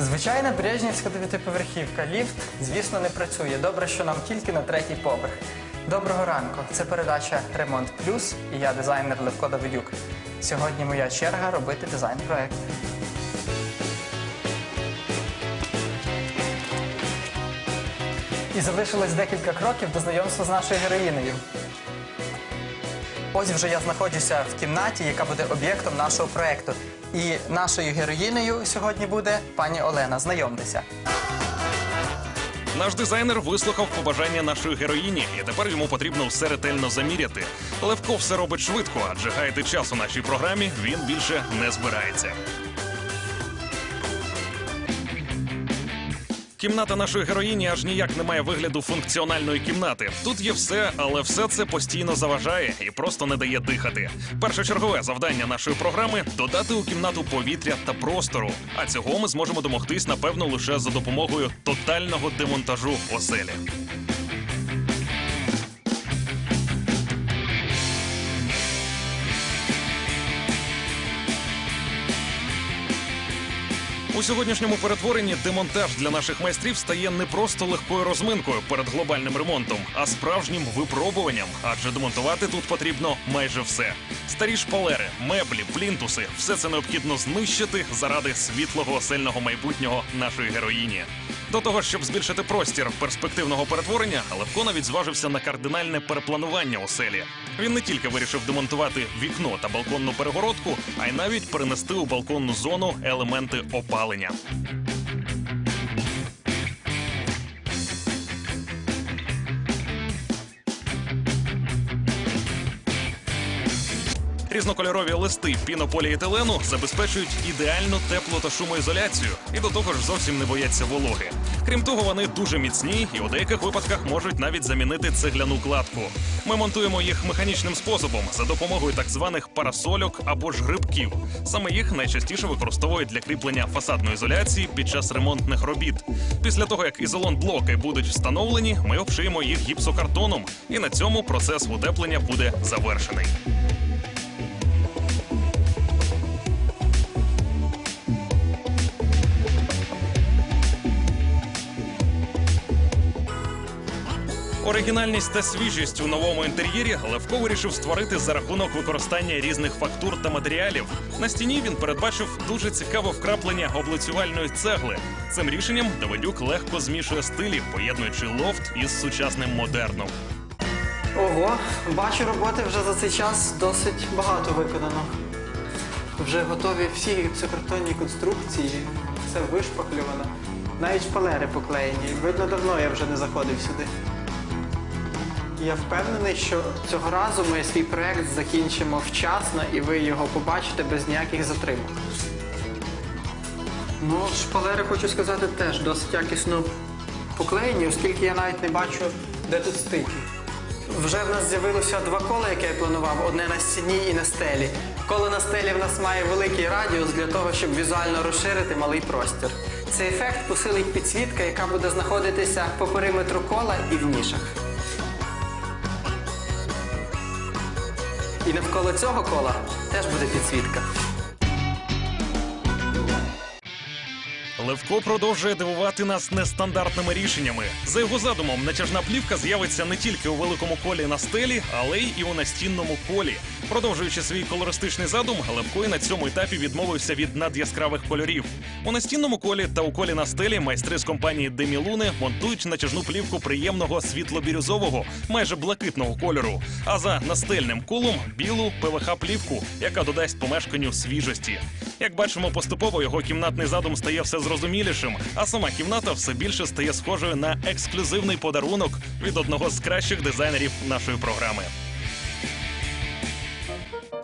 Звичайна брежнівська дев'ятиповерхівка. Ліфт, звісно, не працює. Добре, що нам тільки на третій поверх. Доброго ранку. Це передача Ремонт Плюс і я дизайнер Левко Давидюк. Сьогодні моя черга робити дизайн-проект. І залишилось декілька кроків до знайомства з нашою героїнею. Ось вже я знаходжуся в кімнаті, яка буде об'єктом нашого проекту. І нашою героїнею сьогодні буде пані Олена. Знайомтеся. Наш дизайнер вислухав побажання нашої героїні, і тепер йому потрібно все ретельно заміряти. Левко все робить швидко, адже гаяти час у нашій програмі він більше не збирається. Кімната нашої героїні аж ніяк не має вигляду функціональної кімнати. Тут є все, але все це постійно заважає і просто не дає дихати. Першочергове завдання нашої програми додати у кімнату повітря та простору. А цього ми зможемо домогтись, напевно, лише за допомогою тотального демонтажу оселі. У сьогоднішньому перетворенні демонтаж для наших майстрів стає не просто легкою розминкою перед глобальним ремонтом, а справжнім випробуванням. Адже демонтувати тут потрібно майже все: старі шпалери, меблі, плінтуси все це необхідно знищити заради світлого осельного майбутнього нашої героїні. До того, щоб збільшити простір перспективного перетворення, Левко навіть зважився на кардинальне перепланування оселі. Він не тільки вирішив демонтувати вікно та балконну перегородку, а й навіть перенести у балконну зону елементи опалення. Різнокольорові листи пінополіетилену забезпечують ідеальну тепло та шумоізоляцію і до того ж зовсім не бояться вологи. Крім того, вони дуже міцні і у деяких випадках можуть навіть замінити цегляну кладку. Ми монтуємо їх механічним способом за допомогою так званих парасольок або ж грибків. Саме їх найчастіше використовують для кріплення фасадної ізоляції під час ремонтних робіт. Після того, як ізолонт-блоки будуть встановлені, ми обшиємо їх гіпсокартоном, і на цьому процес утеплення буде завершений. Оригінальність та свіжість у новому інтер'єрі Левко вирішив створити за рахунок використання різних фактур та матеріалів. На стіні він передбачив дуже цікаве вкраплення облицювальної цегли. Цим рішенням Давидюк легко змішує стилі, поєднуючи лофт із сучасним модерном. Ого, бачу, роботи вже за цей час досить багато виконано. Вже готові всі гіпсокартонні конструкції, все вишпаклювано. Навіть шпалери поклеєні. Видно, давно я вже не заходив сюди. Я впевнений, що цього разу ми свій проект закінчимо вчасно і ви його побачите без ніяких затримок. Ну, шпалери, хочу сказати, теж досить якісно поклеєні, оскільки я навіть не бачу, де тут стики. Вже в нас з'явилося два кола, яке я планував: одне на стіні і на стелі. Коло на стелі в нас має великий радіус для того, щоб візуально розширити малий простір. Цей ефект посилить підсвітка, яка буде знаходитися по периметру кола і в нішах. І навколо цього кола теж буде підсвітка. Левко продовжує дивувати нас нестандартними рішеннями. За його задумом, натяжна плівка з'явиться не тільки у великому колі на стелі, але й і у настінному колі. Продовжуючи свій колористичний задум, Левко і на цьому етапі відмовився від надяскравих кольорів. У настінному колі та у колі на стелі майстри з компанії Демілуни монтують натяжну плівку приємного світло-бірюзового, майже блакитного кольору. А за настельним колом білу ПВХ плівку, яка додасть помешканню свіжості. Як бачимо, поступово його кімнатний задум стає все зрозумілішим, а сама кімната все більше стає схожою на ексклюзивний подарунок від одного з кращих дизайнерів нашої програми.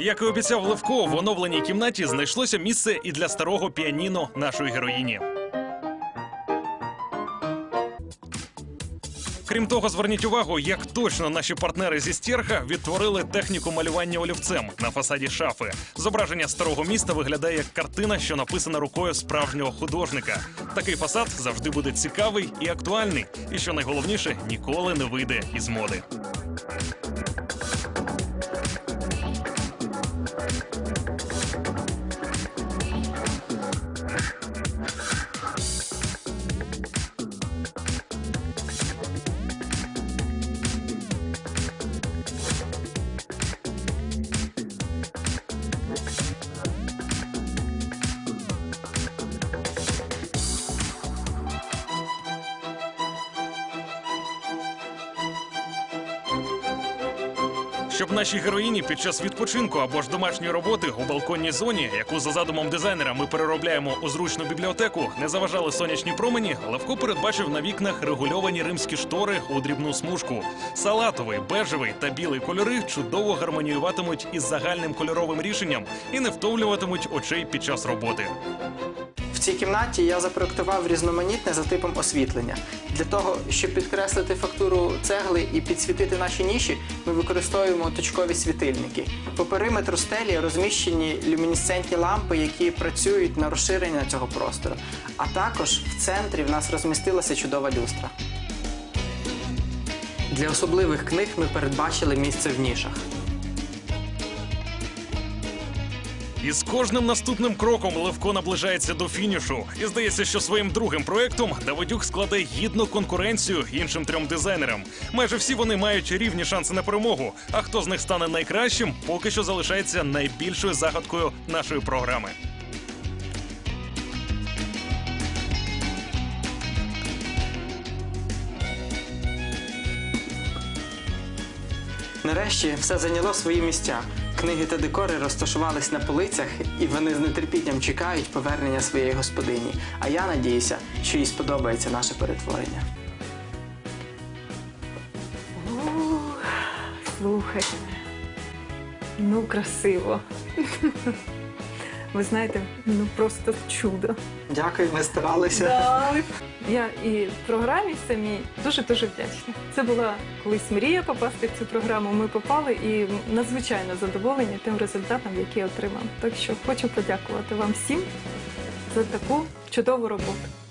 Як і обіцяв Левко, в оновленій кімнаті знайшлося місце і для старого піаніно нашої героїні. Крім того, зверніть увагу, як точно наші партнери зі стерха відтворили техніку малювання олівцем на фасаді шафи. Зображення старого міста виглядає як картина, що написана рукою справжнього художника. Такий фасад завжди буде цікавий і актуальний, і що найголовніше, ніколи не вийде із моди. Щоб нашій героїні під час відпочинку або ж домашньої роботи у балконній зоні, яку за задумом дизайнера ми переробляємо у зручну бібліотеку, не заважали сонячні промені, Левко передбачив на вікнах регульовані римські штори у дрібну смужку. Салатовий, бежевий та білий кольори чудово гармоніюватимуть із загальним кольоровим рішенням і не втомлюватимуть очей під час роботи. Цій кімнаті я запроектував різноманітне за типом освітлення. Для того, щоб підкреслити фактуру цегли і підсвітити наші ніші, ми використовуємо точкові світильники. По периметру стелі розміщені люмінесцентні лампи, які працюють на розширення цього простору. А також в центрі в нас розмістилася чудова люстра. Для особливих книг ми передбачили місце в нішах. І з кожним наступним кроком Левко наближається до фінішу. І здається, що своїм другим проектом Давидюк складе гідну конкуренцію іншим трьом дизайнерам. Майже всі вони мають рівні шанси на перемогу. А хто з них стане найкращим, поки що залишається найбільшою загадкою нашої програми. Нарешті все зайняло свої місця. Книги та декори розташувались на полицях, і вони з нетерпінням чекають повернення своєї господині. А я надіюся, що їй сподобається наше перетворення. Ух, Слухайте. Ну, красиво. Ви знаєте, ну просто чудо. Дякую, ми старалися. Да. Я і програмі самій дуже-дуже вдячна. Це була колись мрія попасти в цю програму. Ми попали і надзвичайно задоволені тим результатом, який отримав. Так що хочу подякувати вам всім за таку чудову роботу.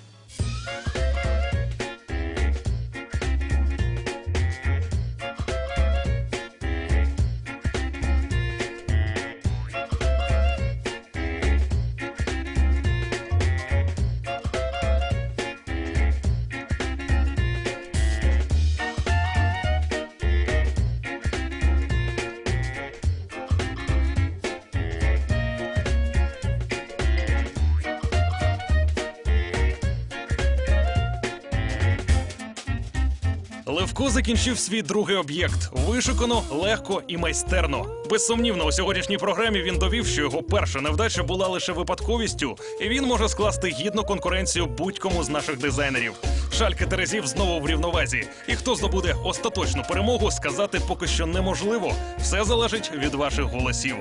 Левко закінчив свій другий об'єкт вишукано, легко і майстерно. Безсумнівно, у сьогоднішній програмі він довів, що його перша невдача була лише випадковістю, і він може скласти гідну конкуренцію будь-кому з наших дизайнерів. Шальки Терезів знову в рівновазі. І хто здобуде остаточну перемогу, сказати поки що неможливо. Все залежить від ваших голосів.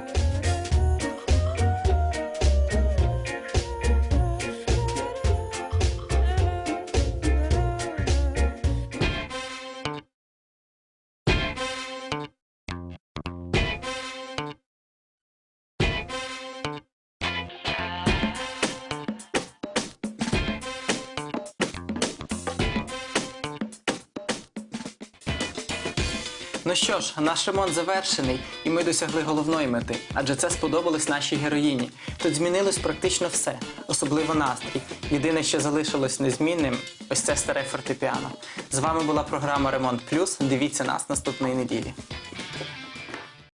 Ну що ж, наш ремонт завершений, і ми досягли головної мети, адже це сподобалось нашій героїні. Тут змінилось практично все, особливо настрій. Єдине, що залишилось незмінним, ось це старе фортепіано. З вами була програма Ремонт Плюс. Дивіться нас наступної неділі.